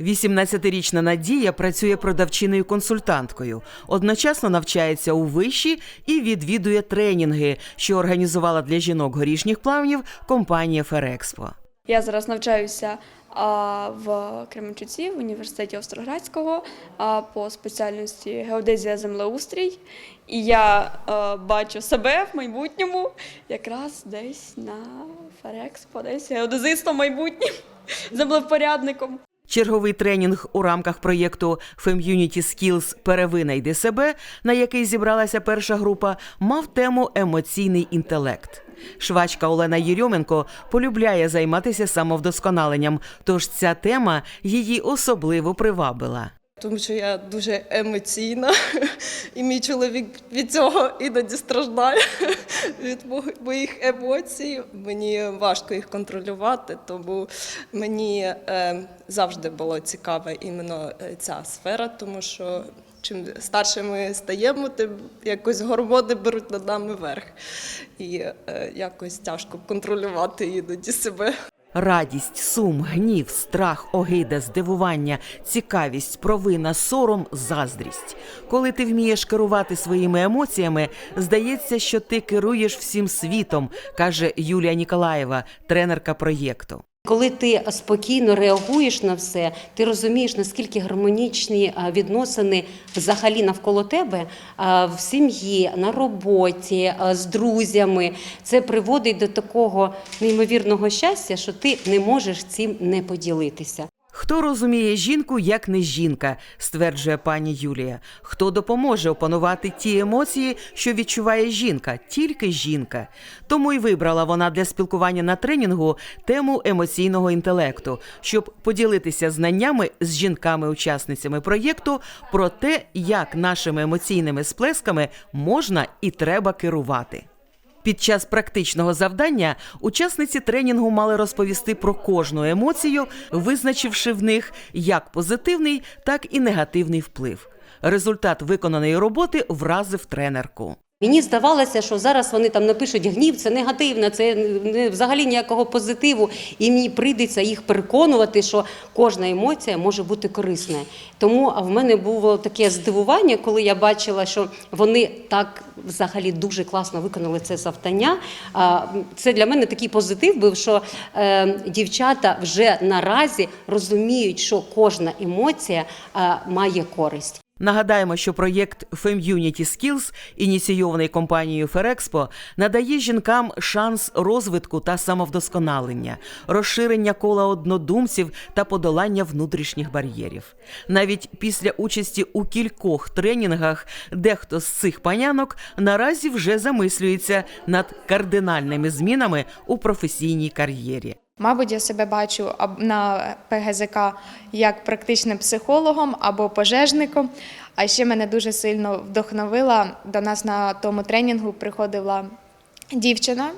18-річна Надія працює продавчиною-консультанткою, одночасно навчається у виші і відвідує тренінги, що організувала для жінок горішніх плавнів компанія Ферекспо. Я зараз навчаюся в Кременчуці в університеті Остроградського по спеціальності геодезія землеустрій. І я бачу себе в майбутньому якраз десь на Ферекспо, десь геодезистом майбутнім, землевпорядником. Черговий тренінг у рамках проєкту Femunity Skills Перевинайди себе, на який зібралася перша група, мав тему емоційний інтелект. Швачка Олена Єрьоменко полюбляє займатися самовдосконаленням, тож ця тема її особливо привабила. Тому що я дуже емоційна, і мій чоловік від цього іноді страждає від моїх емоцій. Мені важко їх контролювати, тому мені е, завжди було цікава іменно е, ця сфера, тому що чим старше ми стаємо, тим якось гормони беруть над нами верх. І е, якось тяжко контролювати іноді себе. Радість, сум, гнів, страх, огида, здивування, цікавість, провина, сором, заздрість. Коли ти вмієш керувати своїми емоціями, здається, що ти керуєш всім світом, каже Юлія Ніколаєва, тренерка проєкту. Коли ти спокійно реагуєш на все, ти розумієш, наскільки гармонічні відносини взагалі навколо тебе в сім'ї, на роботі, з друзями. Це приводить до такого неймовірного щастя, що ти не можеш цим не поділитися. Хто розуміє жінку, як не жінка, стверджує пані Юлія. Хто допоможе опанувати ті емоції, що відчуває жінка, тільки жінка. Тому й вибрала вона для спілкування на тренінгу тему емоційного інтелекту, щоб поділитися знаннями з жінками-учасницями проєкту про те, як нашими емоційними сплесками можна і треба керувати. Під час практичного завдання учасниці тренінгу мали розповісти про кожну емоцію, визначивши в них як позитивний, так і негативний вплив. Результат виконаної роботи вразив тренерку. Мені здавалося, що зараз вони там напишуть гнів, це негативно, це не взагалі ніякого позитиву. І мені прийдеться їх переконувати, що кожна емоція може бути корисною. Тому в мене було таке здивування, коли я бачила, що вони так взагалі дуже класно виконали це завдання. А, Це для мене такий позитив був, що е, дівчата вже наразі розуміють, що кожна емоція має користь. Нагадаємо, що проєкт Femунity Skills, ініційований компанією Ферекспо, надає жінкам шанс розвитку та самовдосконалення, розширення кола однодумців та подолання внутрішніх бар'єрів. Навіть після участі у кількох тренінгах дехто з цих панянок наразі вже замислюється над кардинальними змінами у професійній кар'єрі. Мабуть, я себе бачу на ПГЗК як практичним психологом або пожежником. А ще мене дуже сильно вдохновила. До нас на тому тренінгу приходила дівчина.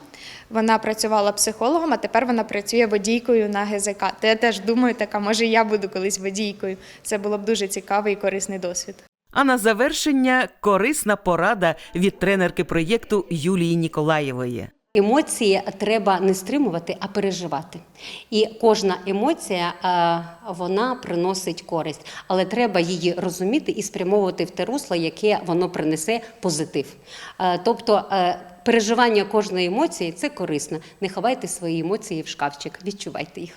Вона працювала психологом, а тепер вона працює водійкою на ГЗК. То я теж думаю, така може я буду колись водійкою. Це було б дуже цікавий і корисний досвід. А на завершення корисна порада від тренерки проєкту Юлії Ніколаєвої. Емоції треба не стримувати, а переживати. І кожна емоція е, вона приносить користь, але треба її розуміти і спрямовувати в те русло, яке воно принесе позитив. Е, Тобто е, переживання кожної емоції це корисно. Не ховайте свої емоції в шкафчик, відчувайте їх.